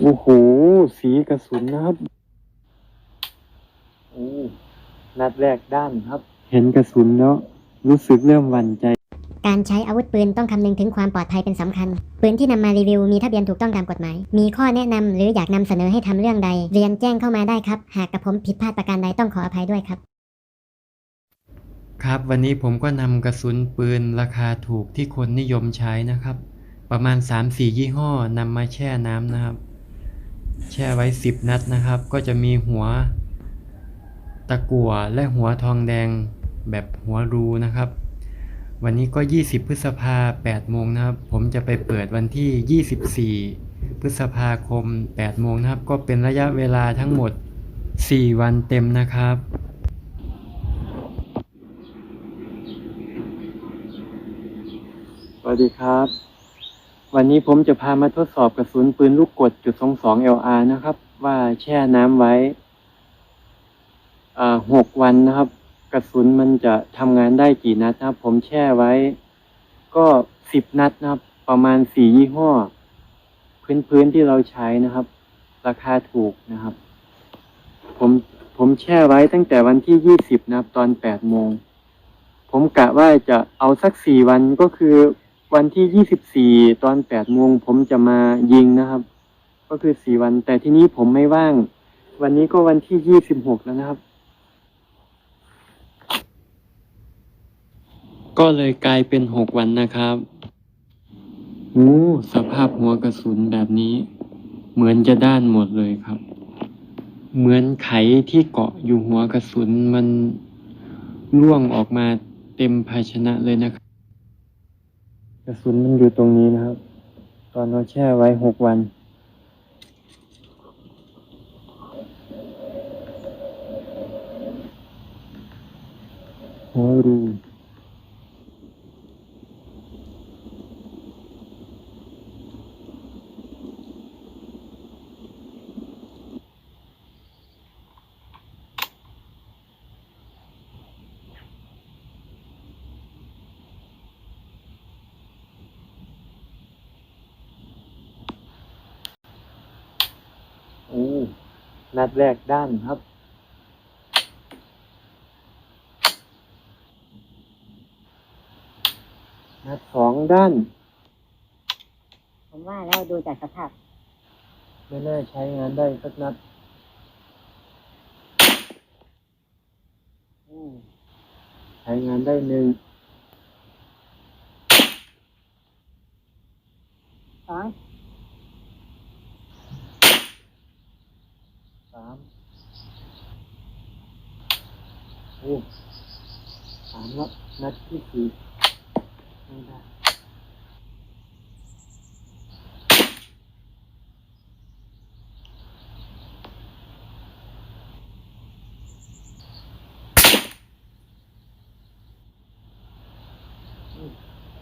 โอ้โห สีกระสุนนะครับ โอ้ นัดแรกด้านครับ เห็นกระสุนแล้ว รู้สึกเริ่มหวั่นใจ การใช้อาวุธปืนต้องคำนึงถึงความปลอดภัยเป็นสำคัญ ปืนที่นำมารีวิวมีทะเบียนถูกต้องตามกฎหมาย มีข้อแนะนำหรืออยากนำเสนอให้ทำเรื่องใด เรียนแจ้งเข้ามาได้ครับ หากกระผมผิดพลาดประการใดต้องขออภัยด้วยครับ ครับวันนี้ผมก็นำกระสุนปืนราคาถูกที่คนนิยมใช้นะครับ ประมาณ 3-4 ยี่ห้อนำมาแช่น้ำนะครับ แช่ไว้ 10 นัดนะครับ ก็จะมีหัวตะกั่วและหัวทองแดงแบบหัวรูนะครับ วันนี้ก็ 20 พฤษภา8โมงนะครับ ผมจะไปเปิดวันที่ 24 พฤษภาคม8โมงนะครับ ก็เป็นระยะเวลาทั้งหมด 4 วันเต็มนะครับสวัสดีครับ วันนี้ผมจะพามาทดสอบกระสุนปืนลูกกดจุด22 LR นะครับ ว่าแช่น้ำไว้หกวันนะครับ กระสุนมันจะทำงานได้กี่นัดนะครับ ผมแช่ไว้ ก็สิบนัดนะครับ ประมาณสี่ยี่ห้อ พื้นพื้นๆที่เราใช้นะครับ ราคาถูกนะครับ ผมผมแช่ไว้ตั้งแต่วันที่ยี่สิบนะครับ ตอนแปดโมง ผมกะว่าจะเอาสักสี่วันก็คือ วันที่ยี่สิบสี่ตอนแปดโมงผมจะมายิงนะครับ ก็คือสี่วัน แต่ที่นี้ผมไม่ว่าง วันนี้ก็วันที่ยี่สิบหกแล้วนะครับ ก็เลยกลายเป็นหกวันนะครับโอ้สภาพหัวกระสุนแบบนี้ เหมือนจะด้านหมดเลยครับ เหมือนไขที่เกาะอยู่หัวกระสุนมันร่วงออกมาเต็มภาชนะเลยนะครับ ระสุนมันอยู่ตรงนี้นะครับ ตอนเราแช่ไว้หกวันโอ้รู โอ้ นัดแรกด้านครับ นัดสองด้าน ผมว่าแล้วดูจากสภาพ ไม่น่าใช้งานได้สักนัดโอ้ใช้งานได้หนึ่งสอง สาม โอ้สามแล้วนัดที่สี่ไม่ได้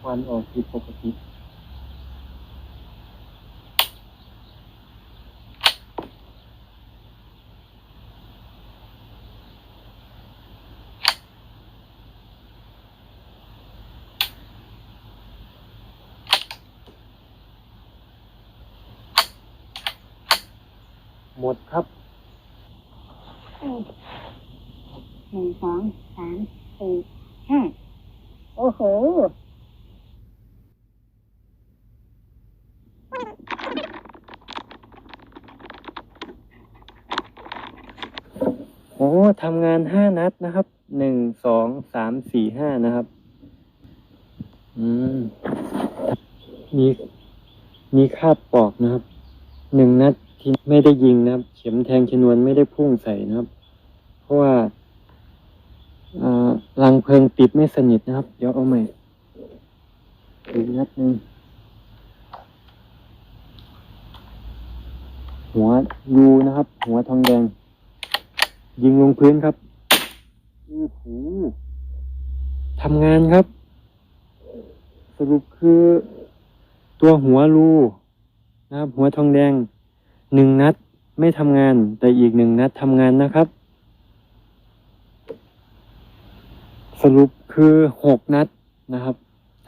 ควันออกผิดปกติ หมดครับหนึ่งสองสามสี่ห้าโอ้โหโอ้ทำงานห้านัดนะครับ หนึ่ง สอง สาม สี่ ห้านะครับ อืม มี มีคาบปอกนะครับ หนึ่งนัด ที่ไม่ได้ยิงนะครับ เข็มแทงชนวนไม่ได้พุ่งใส่นะครับ เพราะว่าอ่ารังเพลิงปิดไม่สนิทนะครับ เดี๋ยวเอาใหม่อีกนัดหนึ่งหัวรูนะครับ หัวทองแดง ยิงลงพื้นครับโอ้โหทำงานครับ สรุปคือตัวหัวรูนะครับ หัวทองแดง หนึ่งนัดไม่ทำงาน แต่อีกหนึ่งนัดทำงานนะครับ สรุปคือหกนัดนะครับ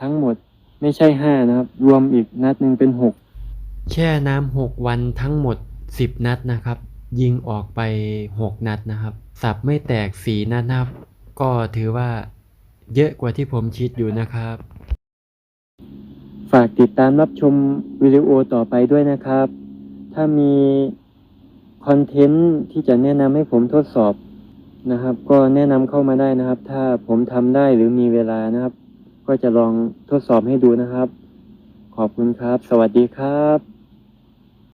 ทั้งหมดไม่ใช่ห้านะครับ รวมอีกนัดหนึ่งเป็นหกแช่น้ำหกวันทั้งหมดสิบนัดนะครับ ยิงออกไปหกนัดนะครับ สับไม่แตกสีนัดนะครับ ก็ถือว่าเยอะกว่าที่ผมคิดอยู่นะครับ ฝากติดตามรับชมวิดีโอต่อไปด้วยนะครับ ถ้ามีคอนเทนต์ที่จะแนะนำให้ผมทดสอบนะครับ ก็แนะนำเข้ามาได้นะครับ ถ้าผมทำได้หรือมีเวลานะครับ ก็จะลองทดสอบให้ดูนะครับ ขอบคุณครับ สวัสดีครับ